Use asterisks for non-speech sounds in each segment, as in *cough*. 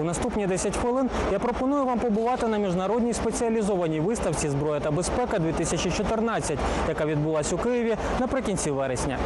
У наступні 10 хвилин я пропоную вам побувати на міжнародній спеціалізованій виставці Зброя та безпека 2014, яка відбулась у Києві наприкінці вересня.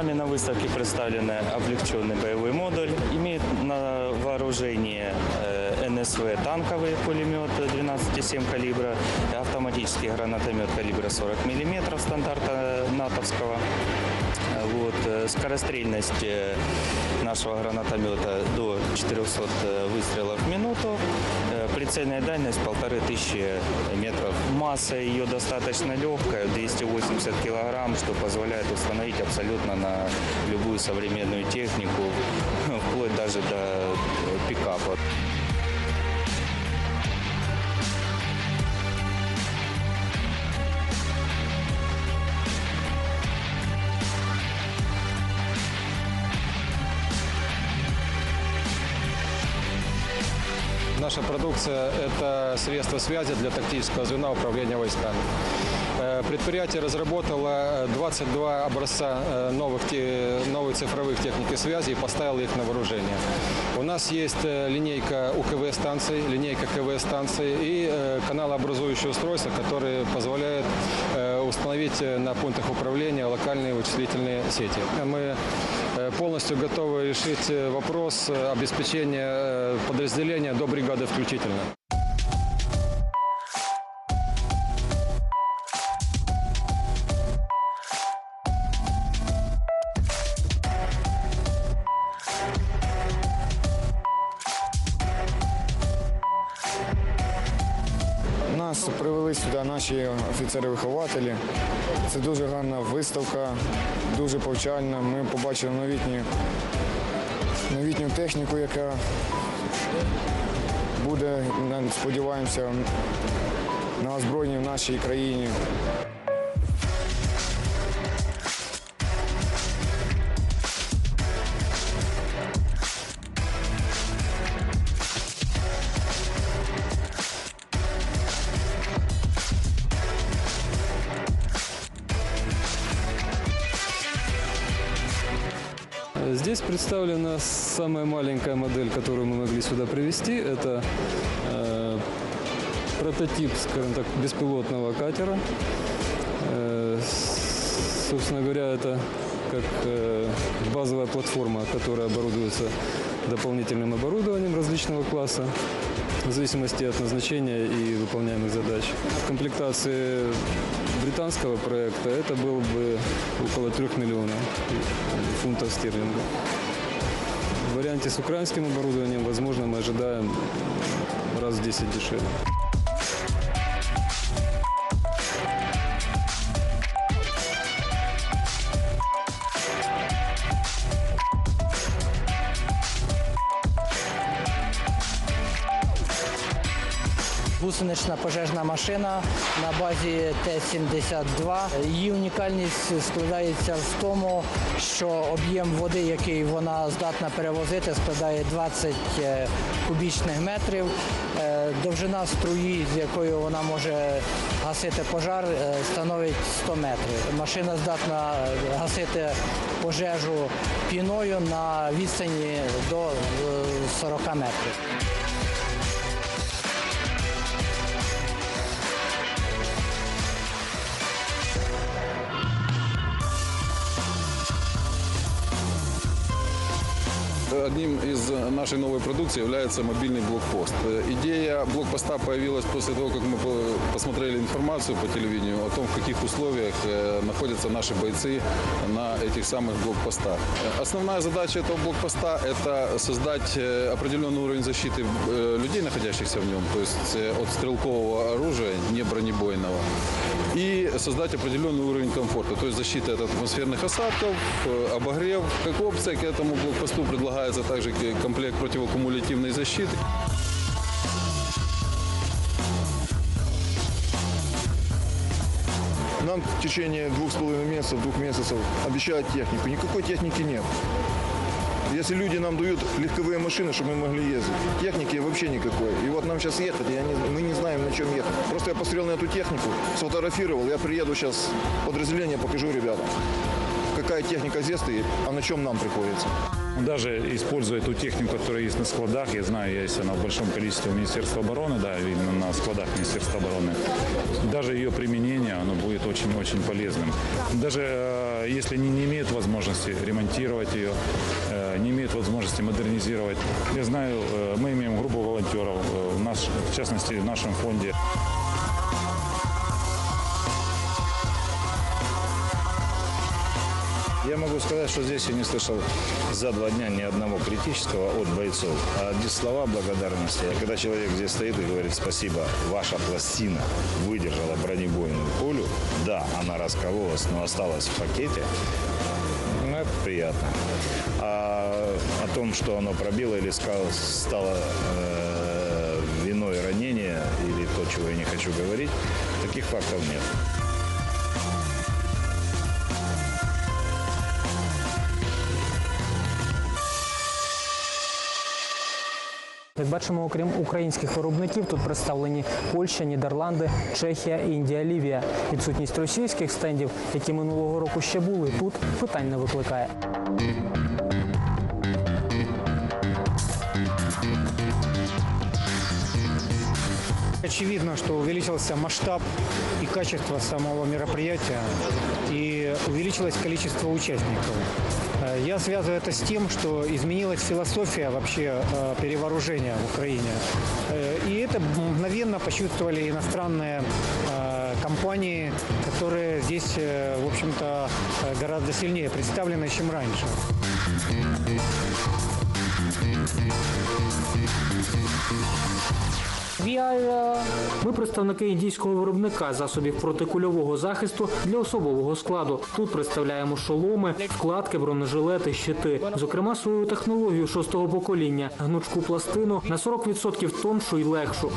Нами на выставке представлен облегченный боевой модуль. Имеет на вооружении э, НСВ танковый пулемет 12,7 калибра, автоматический гранатомет калибра 40 мм стандарта натовского. Вот, э, скорострельность э, нашего гранатомета до 400 выстрелов в минуту. Э, Прицельная дальность 1500 метров. Масса ее достаточно легкая, 280 килограмм, что позволяет установить абсолютно на любую современную технику, *laughs* вплоть даже до пикапа. Наша продукция – это средство связи для тактического звена управления войсками. Э, Предприятие разработало 22 образца э, новых, новых цифровых техники связи и поставило их на вооружение. У нас есть э, линейка УКВ-станций, линейка КВ-станций и э, каналообразующие устройства, которые позволяют э, установить э, на пунктах управления локальные вычислительные сети. Мы э, полностью готовы решить э, вопрос э, обеспечения э, подразделения до бригады включительно. Нас привели сюди наші офіцери-вихователі. Це дуже гарна виставка, дуже повчальна. Ми побачили новітню, новітню техніку, яка буде, сподіваємося, на озброєнні в нашій країні. Здесь представлена самая маленькая модель, которую мы могли сюда привезти. Это э, прототип, скажем так, беспилотного катера. Э, собственно говоря, это как э, базовая платформа, которая оборудуется дополнительным оборудованием различного класса в зависимости от назначения и выполняемых задач. В комплектации британского проекта это был бы около 3 миллионов фунтов стерлингов. В варианте с украинским оборудованием, возможно, мы ожидаем раз в 10 дешевле. Гусенична пожежна машина на базі Т-72. Її унікальність складається в тому, що об'єм води, який вона здатна перевозити, складає 20 е, кубічних метрів. Е, Довжина струї, з якою вона може гасити пожар, е, становить 100 метрів. Машина здатна гасити пожежу піною на відстані до е, 40 метрів. Одним из нашей новой продукции является мобильный блокпост. Э, Идея блокпоста появилась после того, как мы по- посмотрели информацию по телевидению о том, в каких условиях э, находятся наши бойцы на этих самых блокпостах. Э, Основная задача этого блокпоста – это создать э, определенный уровень защиты э, людей, находящихся в нем, то есть э, от стрелкового оружия, не бронебойного. И создать определенный уровень комфорта, то есть защита от атмосферных осадков, э, обогрев. Как опция к этому блокпосту предлагается также комплект противокумулятивной защиты. Нам в течение двух с половиной месяцев, двух месяцев обещают технику. Никакой техники нет. Если люди нам дают легковые машины, чтобы мы могли ездить, техники вообще никакой. И вот нам сейчас ехать, я не, мы не знаем, на чем ехать. Просто я посмотрел на эту технику, сфотографировал, я приеду сейчас подразделение, покажу ребятам, какая техника здесь стоит, а на чем нам приходится. Даже используя ту технику, которая есть на складах, я знаю, есть она в большом количестве у Министерства обороны, да, видно на складах Министерства обороны. Даже ее применение, оно будет очень-очень полезным. Даже э, если они не имеют возможности ремонтировать ее, э, не имеют возможности модернизировать. Я знаю, э, мы имеем группу волонтеров, э, в, наш, в частности, в нашем фонде. Я могу сказать, что здесь я не слышал за два дня ни одного критического от бойцов. А одни слова благодарности. Когда человек здесь стоит и говорит спасибо, ваша пластина выдержала бронебойную пулю, да, она раскололась, но осталась в пакете, ну, это приятно. А о том, что оно пробило или стало э, виной ранения или то, чего я не хочу говорить, таких фактов нет. Бачимо, окрім українських виробників, тут представлені Польща, Нідерланди, Чехія, Індія, Лівія. Відсутність російських стендів, які минулого року ще були, тут питань не викликає. Очевидно, что увеличился масштаб и качество самого мероприятия, и увеличилось количество участников. Э, Я связываю это с тем, что изменилась философия вообще э, перевооружения в Украине. Э, И это мгновенно почувствовали иностранные компании, которые здесь, в общем-то, гораздо сильнее представлены, чем раньше. Ми представники індійського виробника засобів протикульового захисту для особового складу. Тут представляємо шоломи, вкладки, бронежилети, щити. Зокрема, свою технологію шостого покоління гнучку пластину на 40% тоншу і легшу.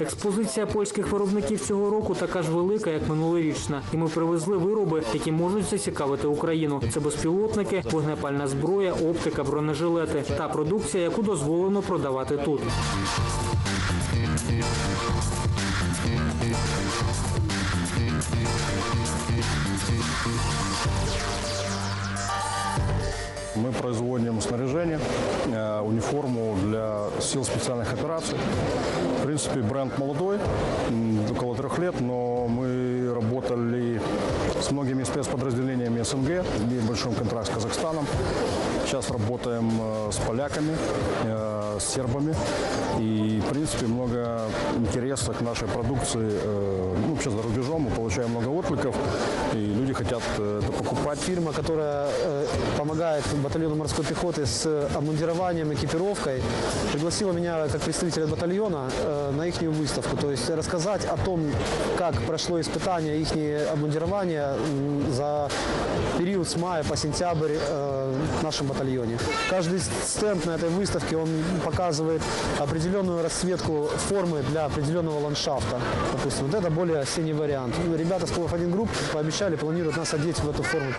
Експозиція польських виробників цього року така ж велика, як минулорічна, і ми привезли вироби, які можуть зацікавити Україну. Це безпілотники, вогнепальна зброя, оптика, бронежилети та продукція, яку дозволено продавати тут. Мы производим снаряжение, э, униформу для сил специальных операций. Принципе, бренд молодой, около трех лет, но мы работали с многими спецподразделениями СНГ, имеем большой контракт с Казахстаном. Сейчас работаем э, с поляками, э, с сербами. И, в принципе, много интереса к нашей продукции. э, Ну, вообще за рубежом мы получаем много откликов, и люди хотят э, покупать. Фирма, которая э, помогает батальону морской пехоты с обмундированием, экипировкой, пригласила меня как представителя батальона э, на их выставку. То есть рассказать о том, как прошло испытание их обмундирования за период с мая по сентябрь э, в нашем батальоне. Каждый стенд на этой выставке, он показывает определенную расцветку формы для определенного ландшафта. Допустим, вот это более осенний вариант. Ребята с 1 групп пообещали, планируют нас одеть в эту форму.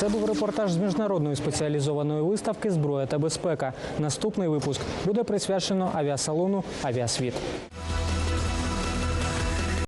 Це був репортаж з міжнародної спеціалізованої виставки Зброя та безпека. Наступний випуск буде присвячено авіасалону Авіасвіт.